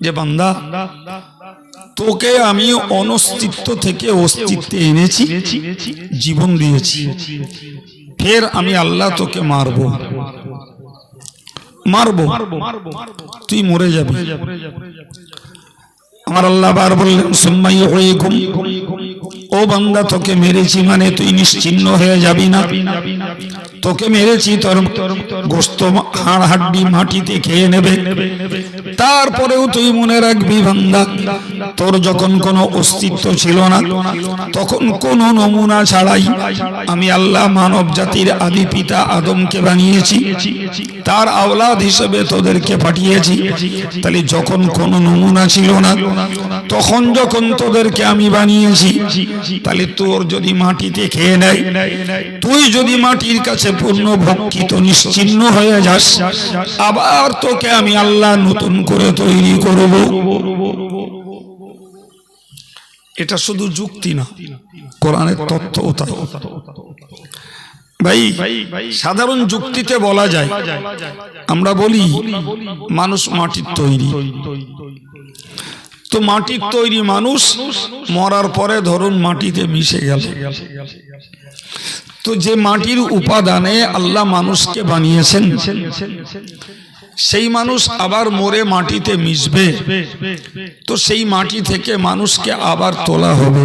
যে বান্দা তোকে আমি অনস্তিত্ব থেকে অস্তিত্বে এনেছি জীবন দিয়েছি। ফের আমি আল্লাহ তোকে মারব। মারব। তুই মরে যাবি। আমার আল্লাহ বার বললেন সুম্মাই হয়ে ঘুম ও বান্দা, তোকে মেরেছি মানে তুই নিশ্চিন্ন হয়ে যাবি না। তোকে মেরেছি, তোর গোস্ত হাড় হাড্ডি মাটিতে খেয়ে নেবে। তারপরেও তুই মনে রাখবি বান্দা, তোর যখন কোনো অস্তিত্ব ছিল না, তখন কোন নমুনা ছাড়াই আমি আল্লাহ মানব জাতির আদি পিতা আদমকে বানিয়েছি, তার আওলাদ হিসেবে তোদেরকে পাঠিয়েছি। তাহলে যখন কোনো নমুনা ছিল না, তখন যখন তোদেরকে আমি বানিয়েছি তাহলে তোর যদি মাটিতে খেয়ে নেয়, তুই যদি মাটির কাছে পূর্ণ ভক্ষিত নিশ্চিন্ন হয়ে যাস, আবার তোকে আমি আল্লাহ নতুন করে তৈরি করব। এটা শুধু যুক্তি না, কোরআনের তত্ত্ব তাই। ভাই, সাধারণ যুক্তিতে বলা যায়, আমরা বলি, মানুষ মাটির তৈরি। তো মাটির তৈরি মানুষ, মরার পরে ধরুন মাটিতে মিশে গেল। তো যে মাটির উপাদানে আল্লাহ মানুষকে বানিয়েছেন, সেই মানুষ আবার মরে মাটিতে মিশবে। তো সেই মাটি থেকে মানুষকে আবার তোলা হবে।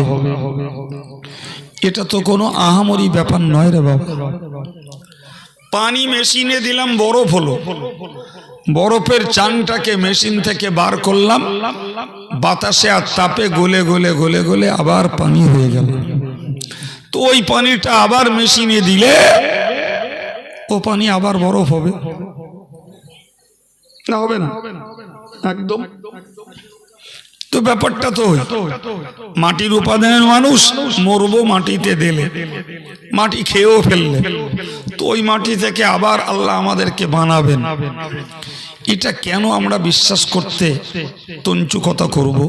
এটা তো কোনো আহামরি ব্যাপার নয় রে বাবা। পানি মেশিনে দিলাম বরফ হলো। বরফের চানটাকে মেশিন থেকে বার করলাম। বাতাসে আর তাপে গলে গলে গলে গলে আবার পানি হয়ে গেল। তো ওই পানিটা আবার মেশিনে দিলে ও পানি আবার বরফ হবে। না হবে না। একদম। তো ব্যাপারটা তো মাটির উপাদানের মানুষ মরবো মাটিতে দিলে। মাটি খেয়েও ফেললে। তো ওই মাটি থেকে আবার আল্লাহ আমাদেরকে বানাবেন। এটা কেন আমরা বিশ্বাস করতে তঞ্চুকতা করব?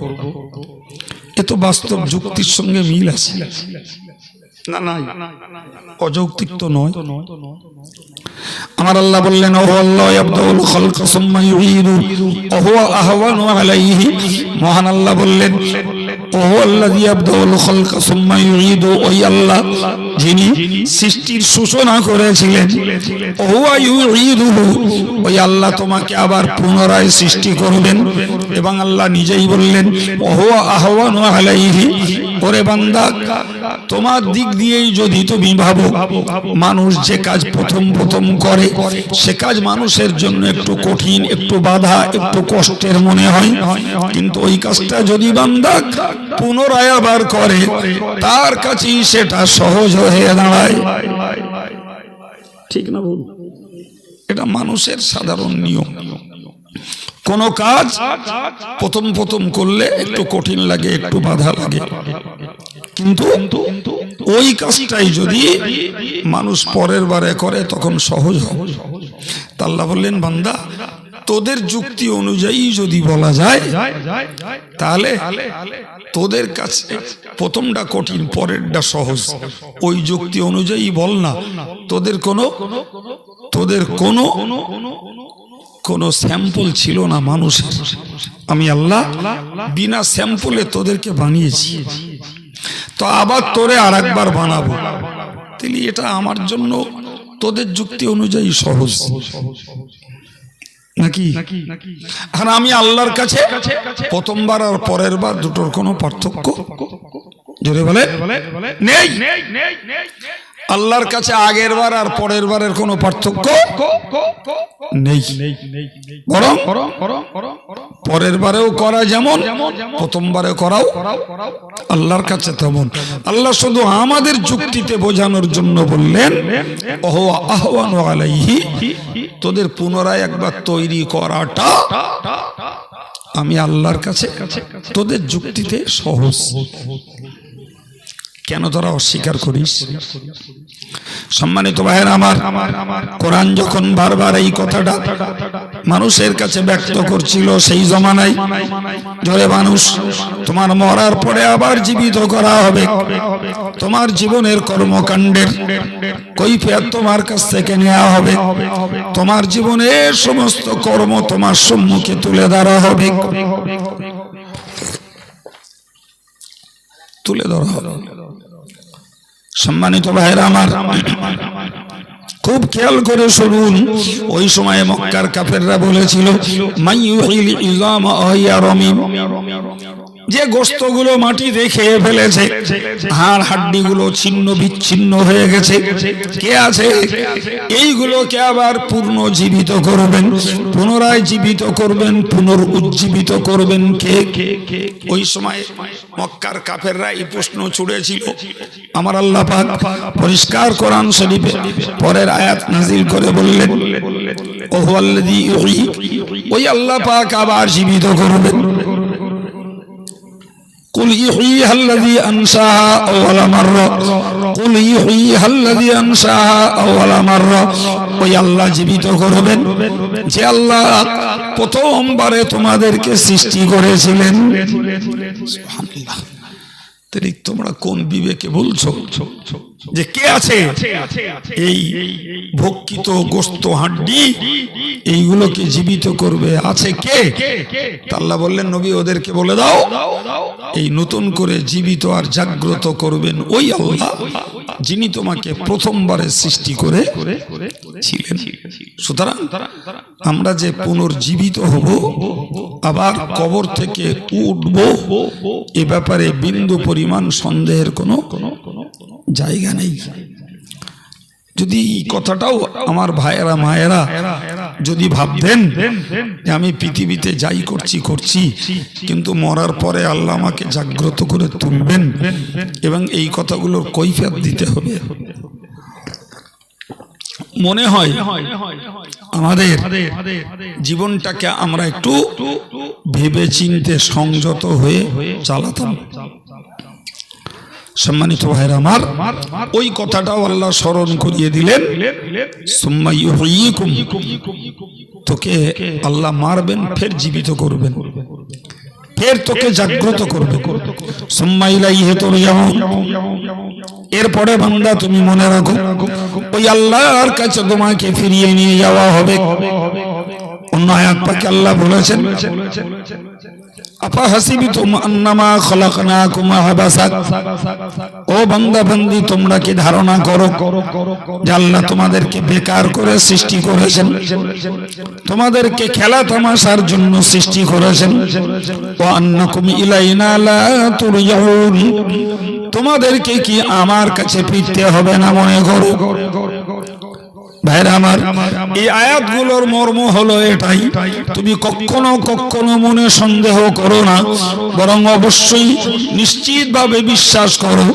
এ তো বাস্তব যুক্তির সঙ্গে মিল আছে। না না অযৌক্তিক তো নয়। আমার আল্লাহ বললেন মহান আল্লাহ বললেন আল্লাহ যিনি সৃষ্টির সূচনা করেছিলেন। ওই আল্লাহ তোমাকে আবার পুনরায় সৃষ্টি করবেন এবং আল্লাহ নিজেই বললেন ওহ আহ্বান আলাইহি ওরে বান্দা তোমার দিক দিয়েই যদি তুমি ভাবো মানুষ যে কাজ প্রথম প্রথম করে সে কাজ মানুষের জন্য একটু কঠিন একটু বাধা একটু কষ্টের মনে হয়। কিন্তু ওই কাজটা যদি বান্দা পুনরায় আবার করে তার কাছেই সেটা সহজ হয়ে দাঁড়ায়। ঠিক না বল এটা মানুষের সাধারণ নিয়ম। কোন কাজ প্রথম প্রথম করলে একটু কঠিন লাগে, একটু বাধা লাগে। কিন্তু ওই কাজটাই যদি মানুষ পরের বারে করে, তখন সহজ হবে। তা আল্লাহ বললেন, বান্দা, তোদের যুক্তি অনুযায়ী যদি বলা যায়, তাহলে তোদের কাছে প্রথমটা কঠিন, পরেরটা সহজ। ওই যুক্তি অনুযায়ী বল না, তোদের কোনো তোদের কোনো কোনো স্যাম্পল ছিল না মানুষের। আমি আল্লাহ বিনা স্যাম্পলে তোদেরকে বানিয়েছি। তো আবার তোরে আর একবার বানাবো। তিনি এটা আমার জন্য তোদের যুক্তি অনুযায়ী সহজ। নাকি? আর আমি আল্লাহর কাছে প্রথমবার আর পরের বার দুটোর কোনো পার্থক্য? জোরে বলে? নেই। আল্লাহর কাছে আগের বার আর পরের বারের কোনো পার্থক্য নেই। পরের বারেও করা যেমন প্রথমবারে করাও আল্লাহর কাছে তেমন। আল্লাহ শুধু আমাদের যুক্তিতে বোঝানোর জন্য বললেন আহ্বান তোদের পুনরায় একবার তৈরি করাটা আমি আল্লাহর কাছে, তোদের যুক্তিতে সহজ। কেন তোরা অস্বীকার করিস? সম্মানিত ভাইয়ের আমার কোরআন যখন বারবার এই কথাটা মানুষের কাছে ব্যক্ত করছিল সেই জমানায় ধরে মানুষ তোমার মরার পরে আবার জীবিত করা হবে। তোমার জীবনের কর্মকাণ্ডের কৈফিয়ত তোমার কাছ থেকে নেওয়া হবে। তোমার জীবনের সমস্ত কর্ম তোমার সম্মুখে তুলে ধরা হবে। তুলে ধরা হবে। সম্মানিত ভাইরা আমার খুব খেয়াল করে শুনুন ওই সময় মক্কার কাফেররা বলেছিল যে গোস্তগুলো মাটিতে খেয়ে ফেলেছে, হাড় হাড্ডিগুলো ছিন্ন বিচ্ছিন্ন হয়ে গেছে। কে আছে? এইগুলোকে আবার পূর্ণ জীবিত করবেন? পুনরায় জীবিত করবেন পুনর উজ্জীবিত করবেন কে? ওই সময় মক্কার কাফেররা এই প্রশ্ন ছুড়েছিল। আমার আল্লাহ পাক পরিষ্কার কোরআন শরীফে পরের আয়াত নাজিল করে বললেন ওহু ওই আল্লাহ পাক আবার জীবিত করবেন। قل يحييها الذي أنشاها أول مرة قل يحييها الذي أنشاها أول مرة ওই আল্লাহ জীবিত করবেন যে আল্লাহ প্রথমবারে তোমাদেরকে সৃষ্টি করেছিলেন সুবহানাল্লাহ তাহলে তোমরা কোন বিবেকে বলছো যে কে আছে? এই ভক্ষিত গোস্ত হাড্ডি, এইগুলোকে জীবিত করবে। আছে কে? তা আল্লাহ বললেন, নবী, ওদেরকে বলে দাও, এই নতুন করে জীবিত আর জাগ্রত করবেন ওই আল্লাহ যিনি তোমাকে প্রথমবারে সৃষ্টি করে ছিলেন। সুতরাং আমরা যে পুনর্জীবিত হব, আবার কবর থেকে উঠব, এ ব্যাপারে বিন্দু পরিমাণ সন্দেহের কোনো জায়গা নেই। যদি এই কথাটাও আমার ভাইয়েরা, মায়েরা যদি ভাবতেন যে আমি পৃথিবীতে যাই করছি করছি, কিন্তু মরার পরে আল্লাহ আমাকে জাগ্রত করে তুলবেন এবং এই কথাগুলোর কৈফিয়ত দিতে হবে। মনে হয় আমাদের জীবনটাকে আমরা একটু ভেবে চিনতে সংযত হয়ে চালাতাম। সম্মানিত ভাইরা আমার, ওই কথাটাও আল্লাহ স্মরণ করিয়ে দিলেন। তোকে আল্লাহ মারবেন, ফের জীবিত করবেন। ফের তোকে জাগ্রত করবে। এরপরে বান্দা তুমি মনে রাখো, ওই আল্লাহর কাছে তোমাকে ফিরিয়ে নিয়ে যাওয়া হবে। অন্য আয়াত পাকে আল্লাহ বলেছেন তোমাদেরকে খেলা তামাশার জন্য সৃষ্টি করেছেন? ও ইলাইনা তোমাদেরকে কি আমার কাছে ফিরতে হবে না মনে করো? ভাইরা আমার এই আয়াতগুলোর মর্ম হলো এটাই তুমি কখনো কখনো মনে সন্দেহ করো না বরং অবশ্যই নিশ্চিতভাবে বিশ্বাস করো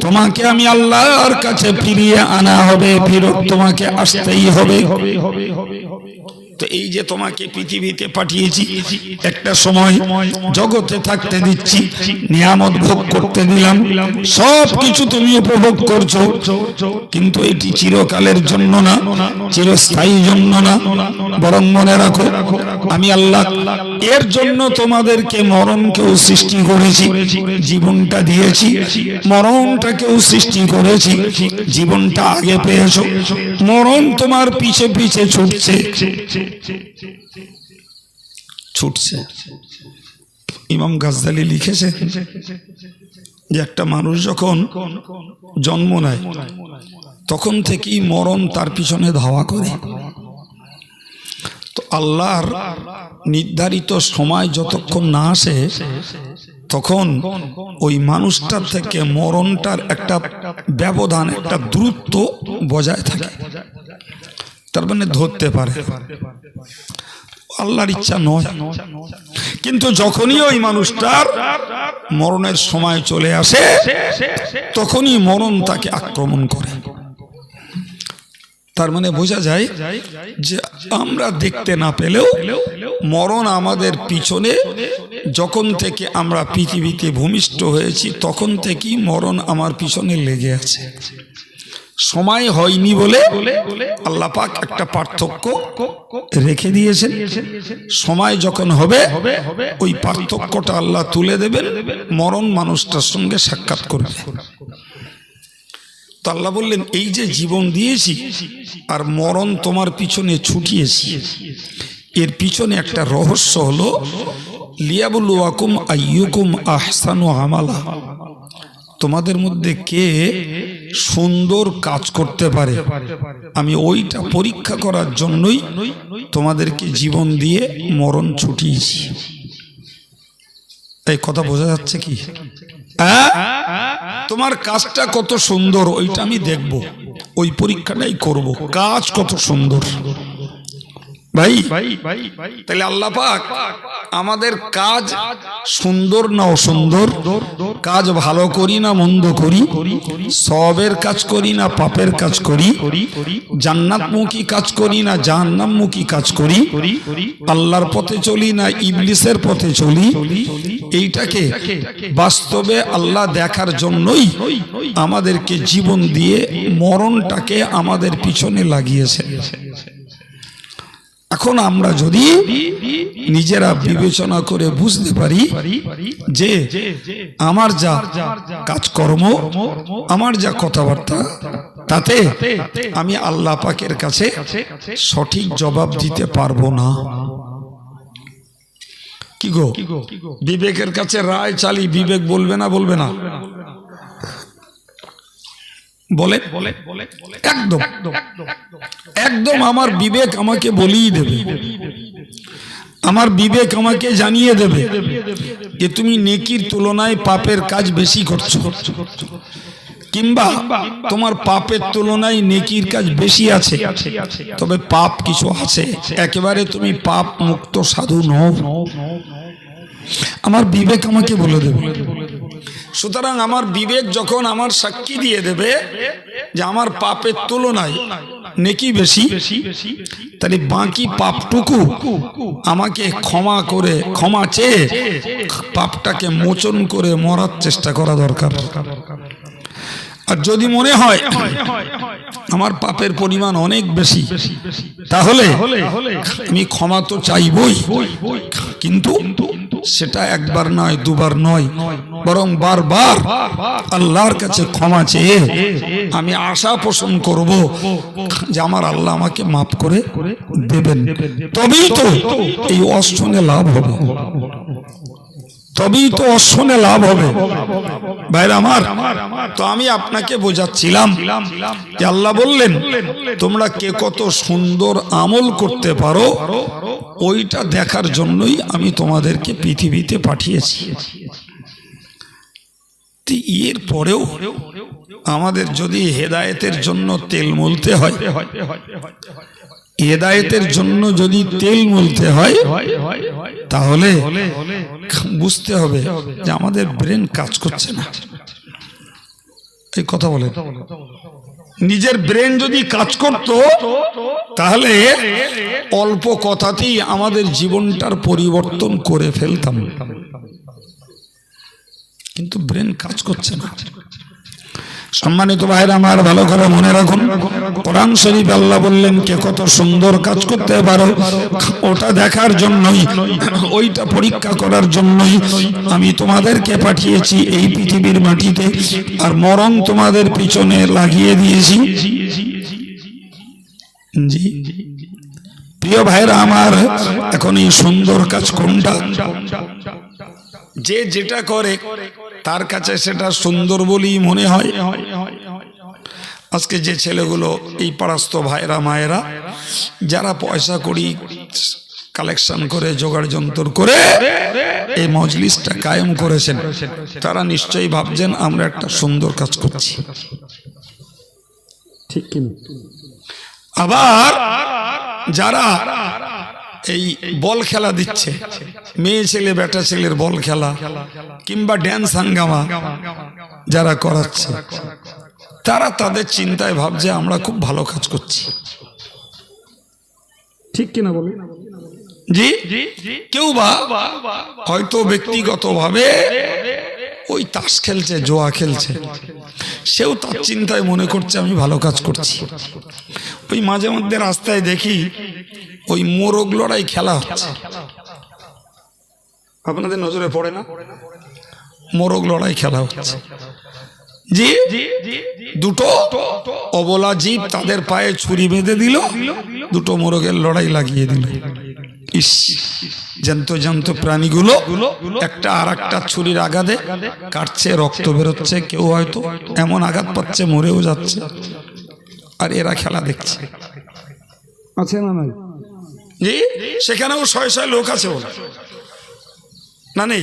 তোমাকে আমি আল্লাহর কাছে ফিরিয়ে আনা হবে ফিরত তোমাকে আসতেই হবে। তো এই যে তোমাকে পৃথিবীতে পাঠিয়েছি, একটা সময় জগতে থাকতে দিচ্ছি, নিয়ামত ভোগ করতে দিলাম সব কিছু তুমি উপভোগ করছ, কিন্তু এটি চিরকালের জন্য না, চিরস্থায়ী জন্য না। বরং মনে রাখো, আমি আল্লাহ, এর জন্য তোমাদেরকে মরণকেও সৃষ্টি করেছি, জীবনটা দিয়েছি, মরণটাকেও সৃষ্টি করেছি, জীবনটা আগে পেয়েছ, মরণ তোমার পিছে পিছে ছুটছে ছুটছে। ইমাম গাজদালি লিখেছে যে একটা মানুষ যখন জন্ম নেয়, তখন থেকেই মরণ তার পিছনে ধাওয়া করে। তো আল্লাহর নির্ধারিত সময় যতক্ষণ না আসে, তখন ওই মানুষটার থেকে মরণটার একটা ব্যবধান, একটা দূরত্ব বজায় থাকে। তার মানে ধরতে পারে। আল্লাহর ইচ্ছা নয়। কিন্তু যখনই ওই মানুষটার মরণের সময় চলে আসে, তখনই মরণ তাকে আক্রমণ করে। তার মানে বোঝা যায় যে আমরা দেখতে না পেলেও মরণ আমাদের পিছনে, যখন থেকে আমরা পৃথিবীতে ভূমিষ্ঠ হয়েছি, তখন থেকেই মরণ আমার পিছনে লেগে আছে। সময় হয়নি বলে আল্লাহ পাক একটা পার্থক্য রেখে দিয়েছেন। সময় যখন হবে ওই পার্থক্যটা আল্লাহ তুলে দেবেন মরণ মানুষটার সঙ্গে সাক্ষাৎ করবে। তো আল্লাহ বললেন এই যে জীবন দিয়েছি আর মরণ তোমার পিছনে ছুটিয়েছি। এর পিছনে একটা রহস্য হলো লিয়াবুলুয়াকুম আইয়ুকুম আহসানু আমালা। তোমাদের মধ্যে কে সুন্দর কাজ করতে পারে? আমি ওইটা পরীক্ষা করার জন্যই তোমাদেরকে জীবন দিয়ে মরণ ছুটিয়েছি। এই কথা বোঝা যাচ্ছে কি? হ্যাঁ? তোমার কাজটা কত সুন্দর, ওইটা আমি দেখব। ওই পরীক্ষাটাই করব। কাজ কত সুন্দর। ভাই তাহলে আল্লাহ পাক আমাদের কাজ সুন্দর না অসুন্দর? কাজ ভালো করি না মন্দ করি? সবের কাজ করি না পাপের কাজ করি? জান্নাতমুখী কাজ করি না জাহান্নামমুখী কাজ করি? আল্লাহর পথে চলি না ইবলিসের পথে চলি? এইটাকে বাস্তবে আল্লাহ দেখার জন্যই আমাদেরকে জীবন দিয়ে মরণটাকে আমাদের পিছনে লাগিয়েছে। এখন আমরা যদি নিজেরা বিবেচনা করে বুঝতে পারি যে আমার যা কাজকর্ম আমার যা কথাবার্তা তাতে আমি আল্লাহ পাকের কাছে সঠিক জবাব দিতে পারব না। কি গো? বিবেকের কাছে রায় চালি বিবেক বলবে না বলবে না। বলে? একদম। একদম আমার বিবেক আমাকে বলেই দেবে। আমার বিবেক আমাকে জানিয়ে দেবে যে তুমি নেকির তুলনায় পাপের কাজ বেশি করছ। কিংবা তোমার পাপের তুলনায় নেকির কাজ বেশি আছে। তবে পাপ কিছু আছে। একেবারে তুমি পাপ মুক্ত সাধু নও। আমার বিবেক আমাকে বলে দেবে। সুতরাং আমার বিবেক যখন আমার সাক্ষী দিয়ে দেবে যে আমার পাপের তুলনায় নেকি বেশি, তাহলে বাকি পাপটুকু আমাকে ক্ষমা করে, ক্ষমা চেয়ে পাপটাকে মোচন করে মরার চেষ্টা করা দরকার। আর যদি মনে হয় আমার পাপের পরিমাণ অনেক বেশি, তাহলে আমি ক্ষমা তো চাইবই। কিন্তু সেটা একবার নয়, দুবার নয়, বরং বারবার আল্লাহর কাছে ক্ষমা চেয়ে আমি আশা পোষণ করব যে আমার আল্লাহ আমাকে মাফ করে দেবেন। তবেই তো এই অষ্টনে লাভ হবে। তবেই তো অশ্বনে লাভ হবে। ভাইরা আমার, তো আমি আপনাকে বোঝাচ্ছিলাম যে আল্লাহ বললেন, তোমরা কে কত সুন্দর আমল করতে পারো, ওইটা দেখার জন্যই আমি তোমাদেরকে পৃথিবীতে পাঠিয়েছি। এর পরেও আমাদের যদি হেদায়েতের জন্য তেল মলতে হয় হেদায়েতের জন্য যদি তেল মলতে হয়, তাহলে বুঝতে হবে যে আমাদের ব্রেন কাজ করছে না। এই কথা বলে নিজের ব্রেন যদি কাজ করত, তাহলে অল্প কথাতেই আমাদের জীবনটার পরিবর্তন করে ফেলতাম। কিন্তু ব্রেন কাজ করছে না। সম্মানিত ভাইরা আমার ভালো করে মনে রাখুন, কোরআন শরীফ আল্লাহ বললেন, কে কত সুন্দর কাজ করতে পারো, ওটা দেখার জন্যই, ওইটা পরীক্ষা করার জন্যই আমি তোমাদেরকে পাঠিয়েছি এই পৃথিবীর মাটিতে, আর মরণ তোমাদের পিছনে লাগিয়ে দিয়েছি। জি। প্রিয় ভাইরা আমার, এখন এই সুন্দর কাজ কোনটা? যে যেটা করে তার কাছে সেটা সুন্দর বলেই মনে হয়। আজকে যে ছেলেগুলো এই পাড়াস্ত ভাইরা মায়েরা যারা পয়সা করি কালেকশন করে জোগাড় যন্ত্র করে এই মজলিসটা কায়েম করেছেন তারা নিশ্চয়ই ভাবছেন আমরা একটা সুন্দর কাজ করছি। ঠিক আবার যারা এই বল খেলা দিচ্ছে। মেয়ে ছেলে বেটা ছেলের বল খেলা কিংবা ড্যান্স হাঙ্গামা যারা করাচ্ছে। তারা তাদের চিন্তায় ভাবছে আমরা খুব ভালো কাজ করছি। ঠিক কিনা বলি? জি? কেউ বা হয়তো ব্যক্তিগতভাবে ওই তাস খেলছে, জোয়া খেলছে। সেও তার চিন্তায় মনে করছে, আমি ভালো কাজ করছি। ওই মাঝে মধ্যে রাস্তায় দেখি ওই মোরগ লড়াই খেলা হচ্ছে। আপনাদের নজরে পড়ে না? মোরগ লড়াই খেলা হচ্ছে। জি দুটো অবলা জীব তাদের পায়ে ছুরি বেঁধে দিল, দুটো মোরগের লড়াই লাগিয়ে দিল। ইস জ্যান্ত জ্যান্ত প্রাণীগুলো একটা আর একটা ছুরির আঘাতে কাটছে রক্ত বেরোচ্ছে কেউ হয়তো এমন আঘাত পাচ্ছে মরেও যাচ্ছে। আর এরা খেলা দেখছে। আছে না নাই? জি সেখানেও শয়ে শয়ে লোক আছে ওরা না নেই?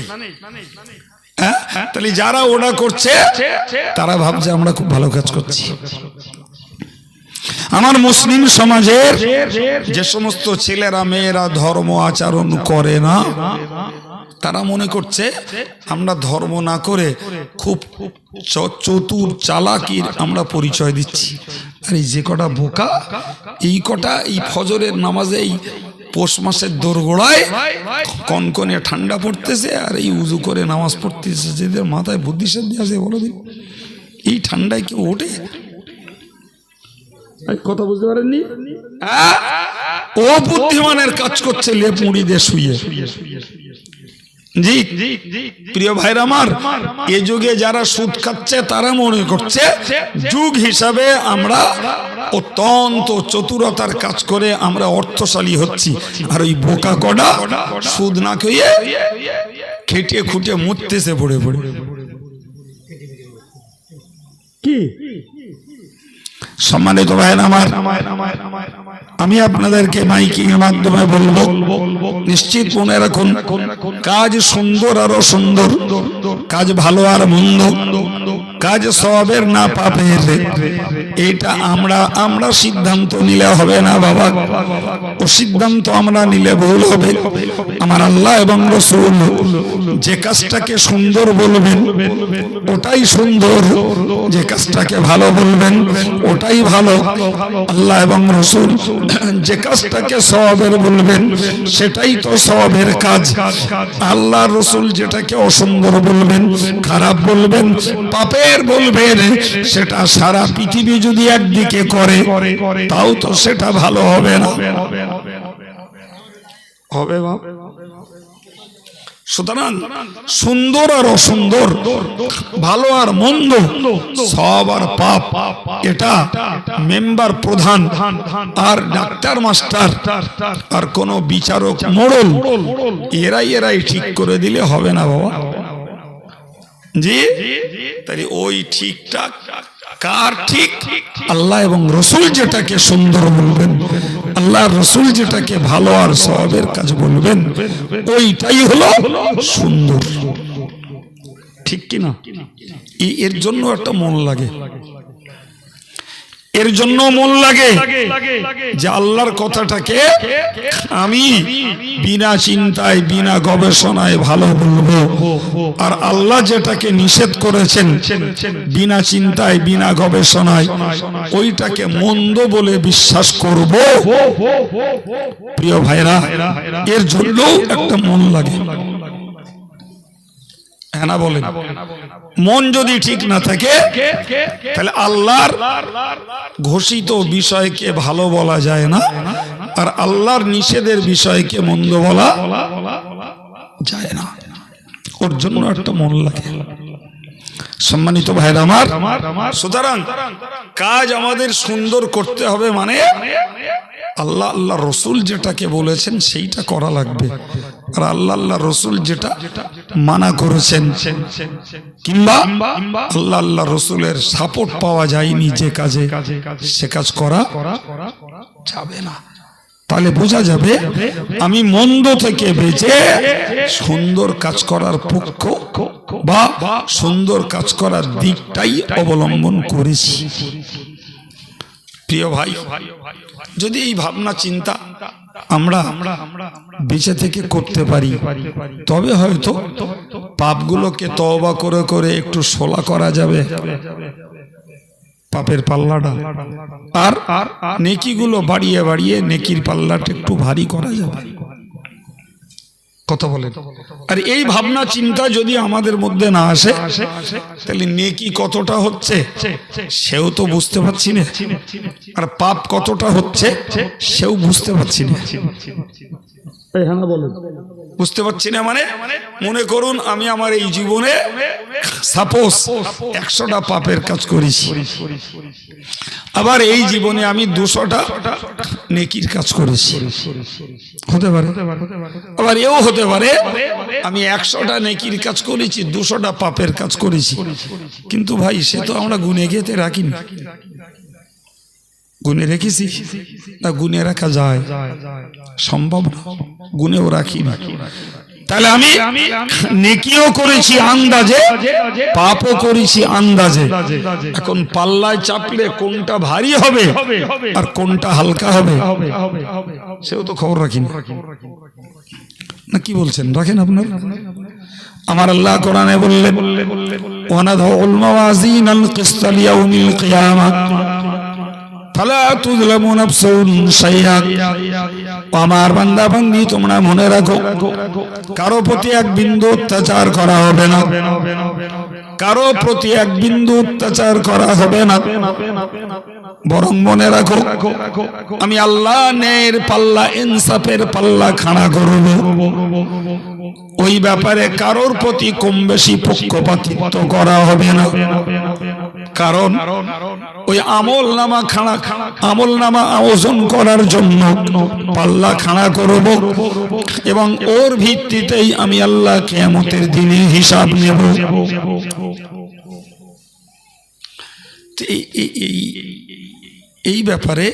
হ্যাঁ? তাহলে যারা ওটা করছে তারা ভাবছে আমরা খুব ভালো কাজ করছি। আমার মুসলিম সমাজের যে সমস্ত ছেলেরা মেয়েরা ধর্ম আচরণ করে না তারা মনে করছে আমরা ধর্ম না করে খুব চতুর চালাকির আমরা পরিচয় দিচ্ছি। আর এই যে কটা বোকা এই কটা এই ফজরের নামাজে এই পৌষ মাসের দোরগোড়ায় কনকনে ঠান্ডা পড়তেছে আর এই উজু করে নামাজ পড়তেছে যেদের মাথায় বুদ্ধি সাদ্ধি আছে বলো দিন। এই ঠান্ডায় কেউ ওঠে? কথা বুঝতে পারেননি? ও বুদ্ধিমানের কাজ করছে লেপ মুড়ি দিয়ে শুয়ে। জি প্রিয় ভাইরা আমার এ যুগে যারা সুদ খাচ্ছে তারা মনে করছে যুগ হিসাবে আমরা অত্যন্ত চতুরতার কাজ করে আমরা অর্থশালী হচ্ছি। আর ওই বোকা কডা সুদ না খেয়ে খেটিয়ে খুঁটিয়ে মরতেছে পড়ে পড়ে। কি? সম্মানিত ভাইরা আমার, আমি আপনাদেরকে মাইকিং এর মাধ্যমে বলব, নিশ্চিত মনে রাখুন, কাজ সুন্দর আর সুন্দর, কাজ ভালো আর মন্দ, কাজ সবের না পাপের এটা আমরা আমরা সিদ্ধান্ত নিলে হবে না বাবা। ও সিদ্ধান্ত আমরা নিলে ভুল হবে। আমার আল্লাহ এবং রসুল যে কাজটাকে সুন্দর বলবেন, ওটাই সুন্দর। যে কাজটাকে ভালো বলবেন, ওটাই ভালো। আল্লাহ এবং রসুল যে কাজটাকে সবের বলবেন, সেটাই তো সবের কাজ। আল্লাহ রসুল যেটাকে অসুন্দর বলবেন, খারাপ বলবেন, পাপের বলবেন, সেটা সারা পৃথিবী যদি একদিকে করে, তাও তো সেটা ভালো হবে না। হবে সুতরাং সুন্দর আর অসুন্দর ভালো আর মন্দ সব আর পাপ এটা মেম্বার প্রধান আর ডাক্তার মাস্টার আর কোন বিচারক মোড়ল এরাই এরাই ঠিক করে দিলে হবে না বাবা। জি? তাই ওই ঠিকঠাক কার ঠিক? আল্লাহ এবং রসুল যেটাকে সুন্দর বলবেন। আল্লাহ রসুল যেটাকে ভালো আর সবের কাজ বলবেন, ওইটাই হলো সুন্দর। ঠিক কিনা? এর জন্য একটা মন লাগে। এর জন্য মন লাগে যে আল্লাহর কথাটাকে আমি বিনা চিন্তায় বিনা গবেষণায় ভালো বলব আর আল্লাহ যেটাকে নিষেধ করেছেন বিনা চিন্তায় বিনা গবেষণায় ওইটাকে মন্দ বলে বিশ্বাস করব প্রিয় ভাইরা এর জন্য একটা মন লাগে হ্যাঁ না বলেন। মন যদি ঠিক না থাকে তাহলে আল্লাহর ঘোষিত বিষয়কে ভালো বলা যায় না আর আল্লাহর নিষেধের বিষয়কে মন্দ বলা যায় না। ওর জন্য একটা মন লাগে। সম্মানিত ভাইরা আমার সুতরাং কাজ আমাদের সুন্দর করতে হবে মানে আল্লাহ আল্লাহ রসুল যেটাকে বলেছেন সেইটা করা লাগবে। আর আল্লাহ আল্লাহ রসুল যেটা মানা করেছেন, কিংবা আল্লাহ আল্লাহ রসুলের সাপোর্ট পাওয়া যায়নি যে কাজে, সে কাজ করা যাবে না। তাহলে বোঝা যাবে, আমি মন্দ থেকে বেঁচে সুন্দর কাজ করার পক্ষ বা সুন্দর কাজ করার দিকটাই অবলম্বন করেছি। প্রিয় ভাই যদি এই ভাবনা, চিন্তা আমরা বেঁচে থেকে করতে পারি, তবে হয়তো পাপগুলোকে তওবা করে করে একটু সোলা করা যাবে পাপের পাল্লাটা। আর আর নেকিগুলো বাড়িয়ে বাড়িয়ে নেকির পাল্লাটা একটু ভারী করা যাবে। কথা বলেন। আর এই ভাবনা চিন্তা যদি আমাদের মধ্যে না আসে তাহলে নেকি কতটা হচ্ছে? সেও তো বুঝতে পারছি না। আর পাপ কতটা হচ্ছে সেও বুঝতে পারছি না। বুঝতে পারছি না মানে? মনে? করুন আমি আমার এই জীবনে সাপোজ একশোটা পাপের কাজ করেছি। আবার এই জীবনে আমি দুশোটা নেকির কাজ করেছি। হতে পারে? আবার এও হতে পারে আমি একশোটা নেকির কাজ করেছি দুশোটা পাপের কাজ করেছি। কিন্তু ভাই সে তো আমরা গুনে গেতে রাখিনি। গুনে রেখেছি না গুনে রাখা যায়। সম্ভব না। গুনেও রাখি তাহলে আমি নেকিও করেছি আন্দাজে, পাপও করেছি আন্দাজে। এখন পাল্লায় চাপলে কোনটা ভারী হবে আর কোনটা হালকা হবে? সেও তো খবর রাখি না। কি বলছেন? রাখেন আপনার? আমার আল্লাহ কোরআনে বললে ওয়ানাদাউল মাওয়াজিনাল কিসতা লিয়াউমিল কিয়ামাহ ফালা তুযলামু নাফসুন শাইআ আমার বান্দা বান্দি, তোমরা মনে রাখো, কারও প্রতি এক বিন্দু অত্যাচার করা হবে না। কারও প্রতি এক বিন্দু অত্যাচার করা হবে না। বরং মনে রাখো, আমি আল্লাহ ন্যায়ের পাল্লা, ইনসাফের পাল্লা খাড়া করব। ওই ব্যাপারে কারোর প্রতি কম বেশি পক্ষপাতিত্ব করা হবে না। কারণ ওই আমল নামা খাড়া আমল নামা ওজন করার জন্য পাল্লা খাড়া করব এবং ওর ভিত্তিতেই আমি আল্লাহ কেয়ামতের দিনে হিসাব নেব। এই ব্যাপারে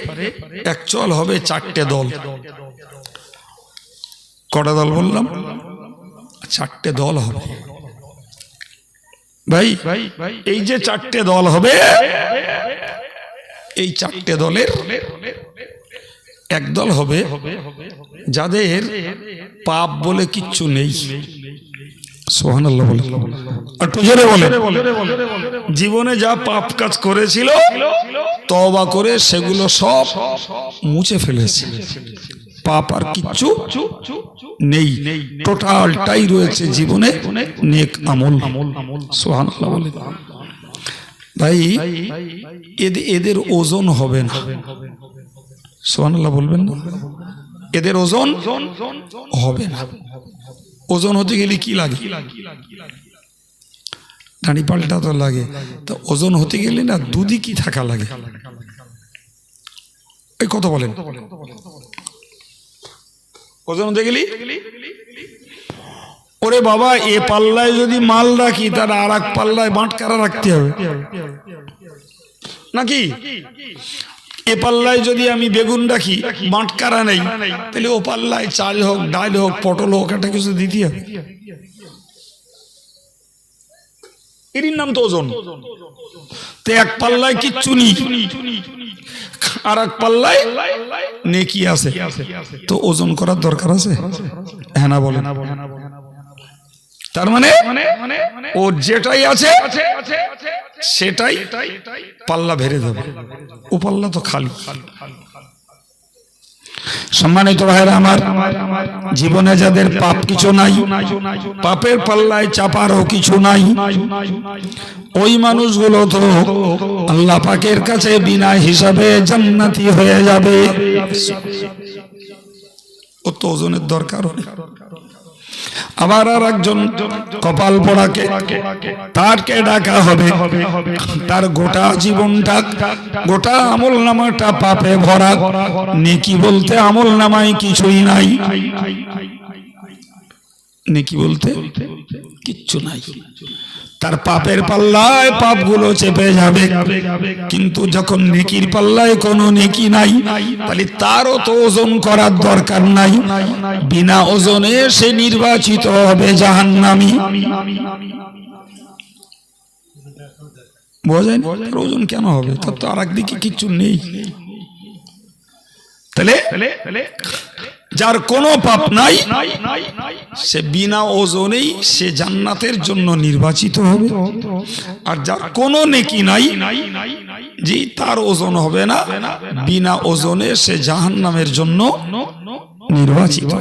অ্যাকচুয়াল হবে চারটে দল। কটা দল বললাম? চারটে দল হবে। ভাই এই যে চারটে দল হবে এই চারটে দলের এক দল হবে যাদের পাপ বলে কিচ্ছু নেই। জীবনে যা পাপ কাজ করেছিল তবা করে সেগুলো সব মুছে ফেলেছে। পাপ আর কিচ্ছু নেই। টোটালটাই রয়েছে জীবনে নেক আমল। সোহান ভাই এদের ওজন হবে না। সোহান বলবেন এদের ওজন হবে না। ওজন হতে গেলে কি লাগে? দাঁড়ি পাল্টা তো লাগে। তা ওজন হতে গেলে না দুদি কি থাকা লাগে। এই কত বলেন। ওজন দেখলি ওরে বাবা, এ পাল্লায় যদি মাল রাখি, তার আর এক পাল্লায় বাঁটকারা রাখতে হবে। নাকি? এ পাল্লায় যদি আমি বেগুন রাখি, বাঁটকারা নেই, তাহলে ও পাল্লায় চাল হোক, ডাল হোক, পটল হোক, একটা কিছু দিতে হবে। এরই নাম তো ওজন। তো এক পাল্লায় কিচ্ছু নেই। আর এক পাল্লায় নেকি আছে। তো ওজন করার দরকার আছে? হ্যাঁ না বলে তার মানে ও যেটাই আছে, সেটাই পাল্লা ভেরে দেবে ও পাল্লা তো খালি। সম্মানিত ভাইরা আমার, জীবনে যাদের পাপ কিছু নাই, পাপের পাল্লায় চাপারও কিছু নাই, ওই মানুষগুলো তো আল্লাহ পাকের কাছে বিনা হিসাবে জান্নাতি হয়ে যাবে। ও তো ওজনের দরকার আবার আর একজন কপাল পোড়াকে, তারকে ডাকা হবে। তার গোটা জীবনটা, গোটা আমল নামাটা পাপে ভরা। নেকি বলতে আমল নামাই কিছুই নাই। নেকি বলতে কিচ্ছু নাই। তার পাপের পাল্লায় পাপগুলো চেপে যাবে। কিন্তু যখন নেকির পাল্লায় কোনো নেকি নাই, তাহলে তারও তো ওজন করার দরকার নাই। বিনা ওজনে সে নির্বাচিত হবে জাহান্নামী। বোঝেন ওজন কেন হবে? তার তো আর একদিকে কিচ্ছু নেই। তাহলে যার কোনো পাপ নাই সে বিনা ওজনেই সে জান্নাতের জন্য নির্বাচিত হবে। আর যার কোনো নেকি নাই যে তার ওজন হবে না। বিনা ওজনে সে জাহান্নামের জন্য নির্বাচিত।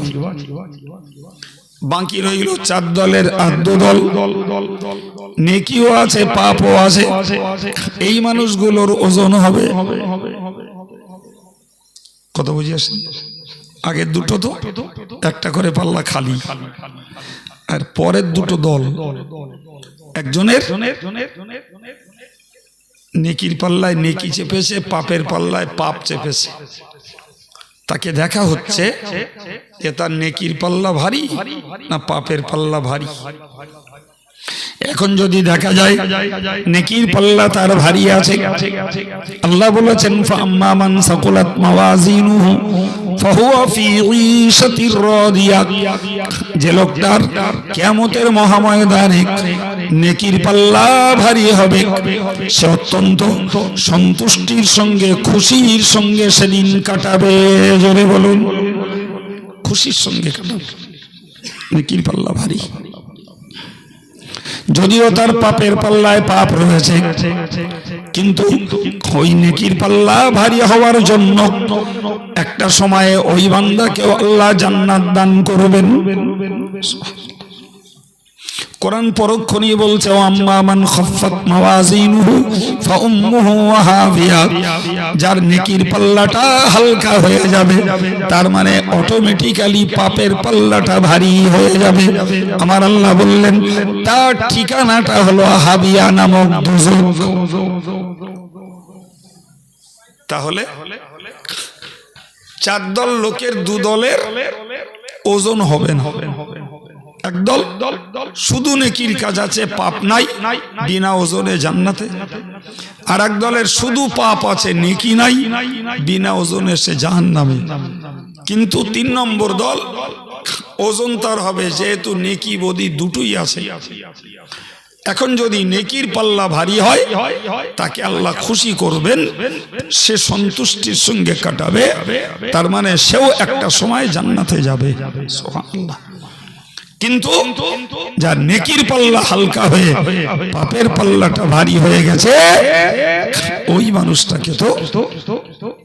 বাকি রইল চার দলের আদ্য দল। নেকিও আছে পাপও আছে। এই মানুষগুলোর ওজন হবে। কত বুঝি আসেন? আগের দুটো তো? একটা করে পাল্লা খালি। আর পরের দুটো দল? একজনের? নেকির পাল্লায় নেকি চেপেছে পাপের পাল্লায় পাপ চেপেছে। তাকে দেখা হচ্ছে যে তার নেকির পাল্লা ভারী না পাপের পাল্লা ভারী। এখন যদি দেখা যায় নেকির পাল্লা তার ভারী আছে। আল্লাহ বলেছেন ফাম্মা মান সাকুলাত মাওয়াজিনুহু যে লোকটার কেমতের মহাময়দানে নেকির পাল্লা ভারী হবে, সে অত্যন্ত সন্তুষ্টির সঙ্গে, খুশির সঙ্গে সেদিন কাটাবে। জোরে বলুন, খুশির সঙ্গে কাটাবে। নেকির পাল্লা ভারী। যদিও তার পাপের পাল্লায় পাপ রয়েছে, কিন্তু ওই নেকির পাল্লা ভারী হওয়ার জন্য একটা সময়ে ওই বান্দাকে আল্লাহ জান্নাত দান করবেন। কোরআন পরোক্ষ নিয়ে বলছে যার নেকির পাল্লাটা হালকা হয়ে যাবে, তার মানে অটোমেটিক্যালি পাপের পাল্লাটা ভারী হয়ে যাবে। আমার আল্লাহ বললেন, তার ঠিকানাটা হলো হাবিয়া নামক তাহলে চার দল লোকের দু দলের ওজন হবে না। একদল, শুধু নেকির কাজ আছে, পাপ নাই, বিনা ওজনে জান্নাতে। আর এক দলের শুধু পাপ আছে, নেকি নাই, বিনা ওজনে সে জাহান নামে কিন্তু তিন নম্বর দল, ওজন তার হবে, যেহেতু নেকি বদি দুটোই আছে। এখন যদি নেকির পাল্লা ভারী হয়, তাকে আল্লাহ খুশি করবেন, সে সন্তুষ্টির সঙ্গে কাটাবে, তার মানে সেও একটা সময় জান্নাতে যাবে। সুবহানাল্লাহ। কিন্তু যার নেকির পাল্লা হালকা হয়ে পাপের পাল্লাটা ভারী হয়ে গেছে, ওই মানুষটাকে তো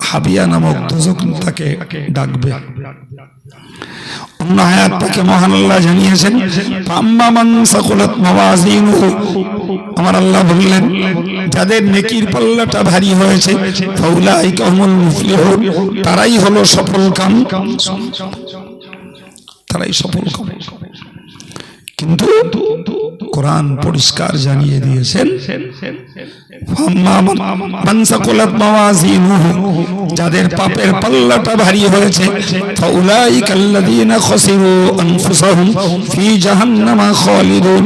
হাবিয়া নামক দোজক তাকে ডাকবে। আমার আল্লাহ বললেন, যাদের নেকির পাল্লাটা ভারী হয়েছে তারাই হলো সফল কাম তারাই সফল কাম কিন্তু কোরআন পরিষ্কার জানিয়ে দিয়েছেন যাদের পাপের পাল্লাটা ভারী হয়েছে ফাউলাইকা আল্লাযীনা খাসিরু আনফুসাহুম ফি জাহান্নামা খালিদুন।